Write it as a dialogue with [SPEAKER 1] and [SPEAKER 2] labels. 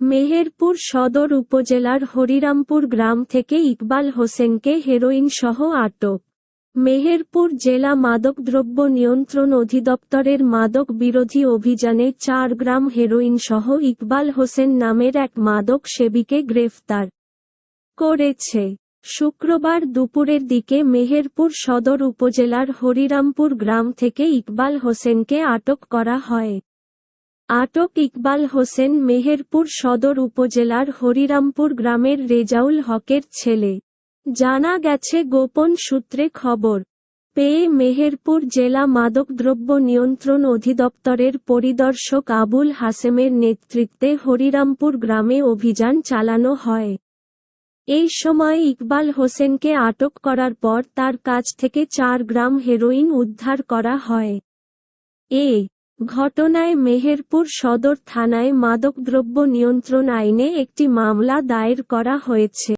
[SPEAKER 1] মেহেরপুর সদর উপজেলার হরিরামপুর গ্রাম থেকে ইকবাল হোসেনকে হেরোইনসহ আটক। মেহেরপুর জেলা মাদকদ্রব্য নিয়ন্ত্রণ অধিদপ্তরের মাদক বিরোধী অভিযানে চার গ্রাম হেরোইনসহ ইকবাল হোসেন নামের এক মাদক সেবীকে গ্রেফতার করেছে। শুক্রবার দুপুরের দিকে মেহেরপুর সদর উপজেলার হরিরামপুর গ্রাম থেকে ইকবাল হোসেনকে আটক করা হয়। আটক ইকবাল হোসেন মেহেরপুর সদর উপজেলার হরিরামপুর গ্রামের রেজাউল হকের ছেলে। জানা গেছে গোপন সূত্রে খবর, পেয়ে মেহেরপুর জেলা মাদকদ্রব্য নিয়ন্ত্রণ অধিদপ্তরের পরিদর্শক আবুল হাসেমের নেতৃত্বে হরিরামপুর গ্রামে অভিযান চালানো হয়। এই সময় ইকবাল হোসেনকে আটক করার পর তার কাছ থেকে চার গ্রাম হেরোইন উদ্ধার করা হয়। এ ঘটনায় মেহেরপুর সদর থানায় মাদকদ্রব্য নিয়ন্ত্রণ আইনে একটি মামলা দায়ের করা হয়েছে।